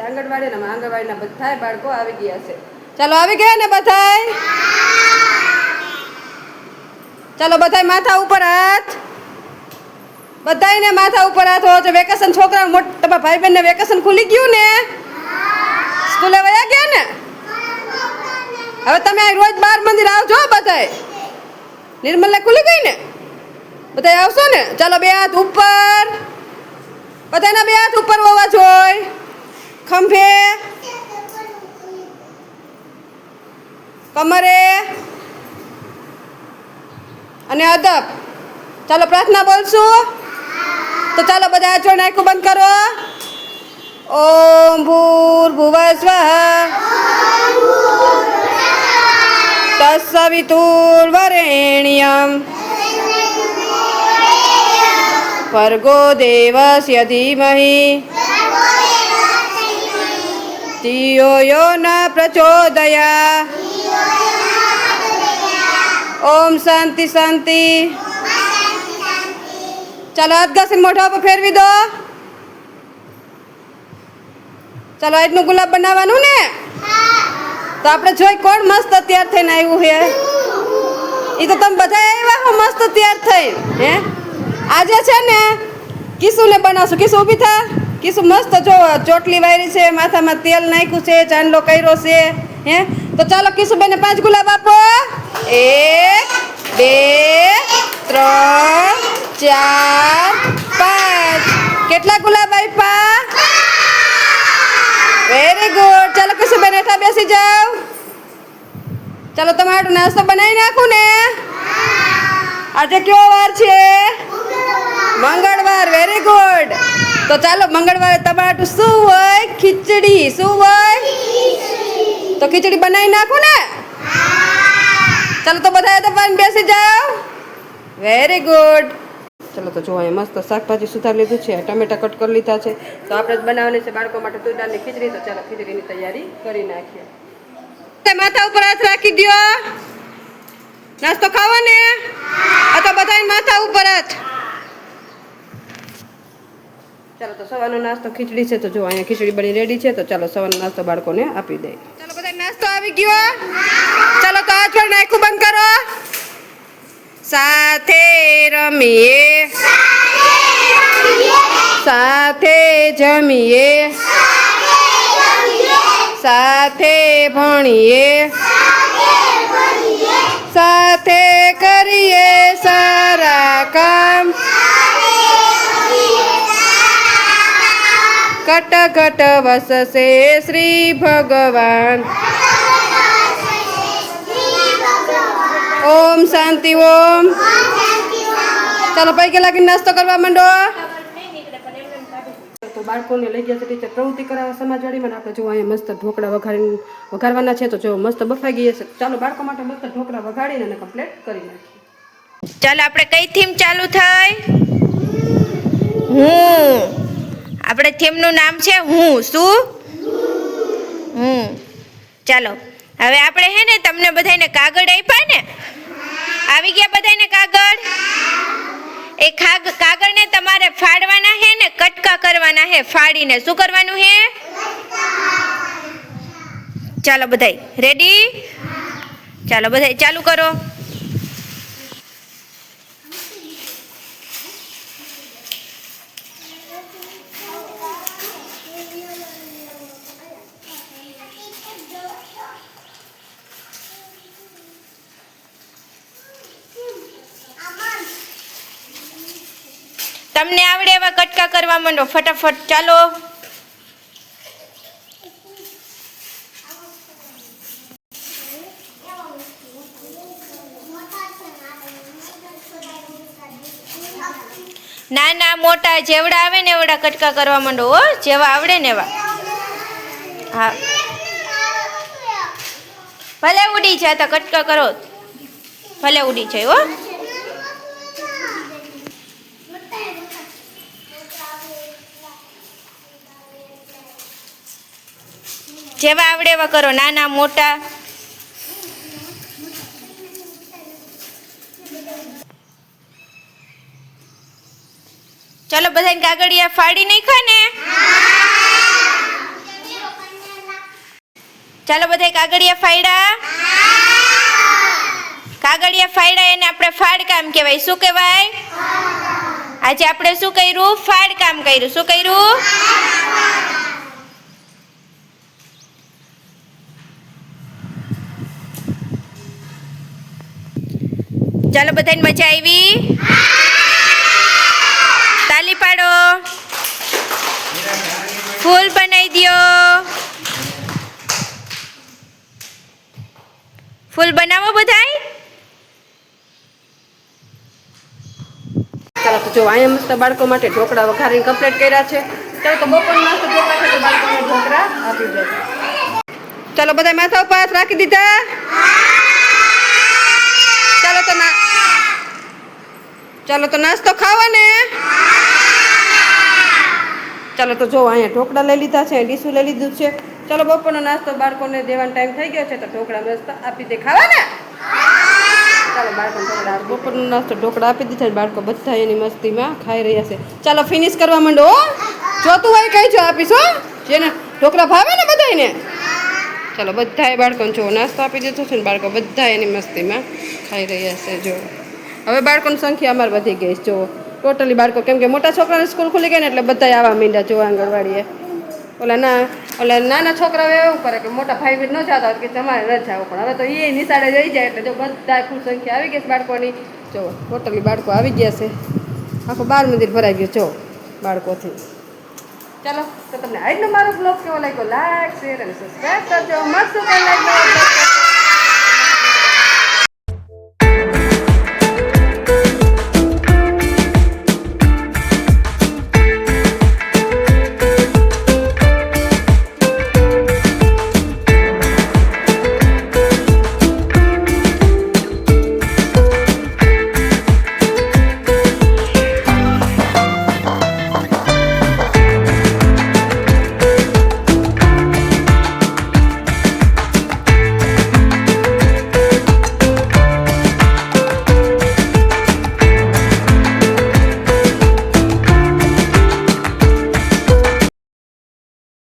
આંગણવાડી ને આંગણવાડીના છે. ચાલો, આવી ગયા ને બધાય? ચાલો બધા માથા ઉપર હાથ. બધાયને માથા ઉપર હાથ હોવો વેકેશન છોકરા તમારા ભાઈ બહેનને વેકેશન ખુલી ગયું ને? સ્કૂલે વયા ગયા ને? હવે તમે રોજ બાર મંદિર આવજો બધાય. નિર્મલને ખુલી ગઈ ને? બધા આવશો ને? ચાલો બે હાથ ઉપર. બધાના બે હાથ ઉપર હોવા જોઈ. ખંભે. કમરે. અને અદબ. ચાલો પ્રાર્થના બોલશું. તો ચાલો બધા હાથ જોડે આખું બંધ કરો. ઓમ ભૂર ભુવસ્વ તત્સવિતુર્વરેણ્યમ ભર્ગો દેવસ્ય ધીમહિ ધિયો યો ન પ્રચોદયા ઓમ શાંતિ શાંતિ ચાલો હાથ ઘસીને મોઢા પર ફેરવી દો ચાલો આજનું ગુલાબ બનાવવાનું ને તો આપણે જોઈ કોણ મસ્ત તૈયાર થઈને આવ્યું છે એ તો તમે બધા આવ્યા હો મસ્ત તૈયાર થઈ હે આજે છે ને કિસુને બનાવશું. કિસુ ઊભી થા. કિસુ મસ્ત જો ચોટલી વાયરી છે, માથામાં તેલ નાખ્યું છે, ચાંદલો કર્યો છે, હે? તો ચાલો કિશુબેને પાંચ ગુલાબ આપો. એક, બે, ત્રણ, ચાર, પાંચ. કેટલા ગુલાબ આપ્યા વેરી ગુડ ચાલો કિશુબેન હેઠા બેસી જાઓ. ચાલો તમારો નાસ્તો બનાવી નાખું ને? આજે કયો વાર છે? મંગળવાર વેરી ગુડ તો ચાલો, મંગળવારે તમારું શું હોય? ખીચડી. શું હોય? તો ખીચડી બનાવી નાખું ને? ચાલો, તો બધા તમારે બેસી જાઓ. વેરી ગુડ ચલો, તો જોવા મસ્ત શાકભાજી સુધારી લીધું છે. ટમેટા કટ કરી લીધા છે. તો આપણે જ બનાવવાની છે બાળકો માટે તુર ખીચડી. તો ચાલો, ખીચડીની તૈયારી કરી નાખીએ. માથા ઉપર હાથ રાખી દો નાસ્તો ખાવો ને? આ તો બધા માથા ઉપર હાથ ચાલો તો સવારનો નાસ્તો ખીચડી છે, તો જો અહીંયા ખીચડી બની રેડી છે, તો ચાલો સવારનો નાસ્તો બાળકોને આપી દઈએ. ચાલો બધા નાસ્તો આવી ગયો ચાલો, તો આજ પણ નાખું બંધ કરો. સાથે રમીએ. સાથે જમીએ. સાથે ભણીએ. સાથે કરીએ સારા કામ. કટ કટ વસશે શ્રી ભગવાન. ઓમ શાંતિ ઓમ. ચાલો પૈકી લાગીને નાસ્તો કરવા માંડો. તો બાળકોને લઈ ગયા છે ટીચર પ્રવૃત્તિ કરાવવા સમાજવાડીમાં. આપણે જો અહીંયા મસ્ત ઢોકળા વઘારીને વઘારવાના છે તો જો મસ્ત બફાઈ ગઈ છે ચાલો બાળકો માટે મસ્ત ઢોકળા વઘાડીને અને કમ્પ્લીટ કરી નાખીએ. ચાલો આપણે કઈ થીમ ચાલુ થઈ હું આપણે થીમનું નામ છે હું, શું? હું. ચાલો, હવે આપણે હે ને તમને બધાને કાગળ આપ્યા ને? આવી ગયા બધાને કાગળ? એ કાગળને તમારે ફાડવાના હે ને, કટકા કરવાના હે, ફાડીને. શું કરવાનું હે? ચાલો બધાય રેડી ચાલો બધાય, ચાલુ કરો. તમને આવડે એવા કટકા કરવા માંડો. ફટાફટ ચાલો. ના ના મોટા જેવડા આવે ને એવડા કટકા કરવા માંડો, હો. જેવા આવડે ને એવા. હા. ભલે ઉડી જાય તો કટકા કરો. ભલે ઉડી જાય, હો. જેવા આવડે એવા કરો. નાના, મોટા. ચાલો બધા કાગળિયા ફાડી નાખો ને? ચાલો બધા કાગળિયા ફાડ્યા? કાગળિયા ફાડ્યા એને આપણે ફાડકામ કહેવાય. શું કહેવાય? આજે આપણે શું કર્યું? ફાડકામ કર્યું. શું કર્યું? ચાલો બધાને મજા આવી? તાલી પાડો. ફૂલ બનાવી દો ફૂલ બનાવો બધાય. ચાલો તો જો, અહીંયા મસ્ત બાળકો માટે ઢોકળા વઘારીને કમ્પ્લીટ કર્યા છે. ચાલો તો બપોર નાસ્તો ઢોકળા તો બાળકોને ઢોકળા આપી દે. ચાલો બધા માથા ઉપર રાખી દીધા ચાલો તો ના ચાલો તો નાસ્તો ખાવા ને ચાલો તો જો અહીંયા ઢોકળા લઈ લીધા છે ડીશું લઈ લીધું છે. ચાલો બપોરનો નાસ્તો બાળકોને દેવાનો ટાઈમ થઈ ગયો છે, તો ઢોકળા મસ્ત આપી દે. ખાવા ને ચાલો બાળકો બપોરનો નાસ્તો ઢોકળા આપી દીધા. બાળકો બધા એની મસ્તીમાં ખાઈ રહ્યા છે. ચાલો ફિનિશ કરવા માંડો. જોતું હોય કઈ જો આપીશ જેને ઢોકળા ભાવે ને બધાને ચાલો બધાએ બાળકોને જો નાસ્તો આપી દીધો છે ને બાળકો બધા એની મસ્તીમાં ખાઈ રહ્યા છે, જો. હવે બાળકોની સંખ્યા અમારે વધી ગઈ છે. જો ટોટલી બાળકો, કેમ કે મોટા છોકરાની સ્કૂલ ખુલી ગઈ ને એટલે બધા આવવા માંડ્યા જોવા આંગણવાડીએ. ઓલા ના, ઓલા નાના છોકરાઓ એવું કરે કે મોટા ભાઈ બહેન ન જતા કે તમારે જવું, પણ હવે તો એ નિશાળે જઈ જાય એટલે જો બધા ફૂલ સંખ્યા આવી ગઈ છે બાળકોની. જો ટોટલી બાળકો આવી ગયા છે. આખું બાર મંદિર ભરાઈ ગયું જો બાળકોથી. ચાલો, તો તમને આજનો મારો બ્લોગ કેવો લાગ્યો? લાઈક શેર અને સબસ્ક્રાઈબ કરજો. મસ્ત લાઈક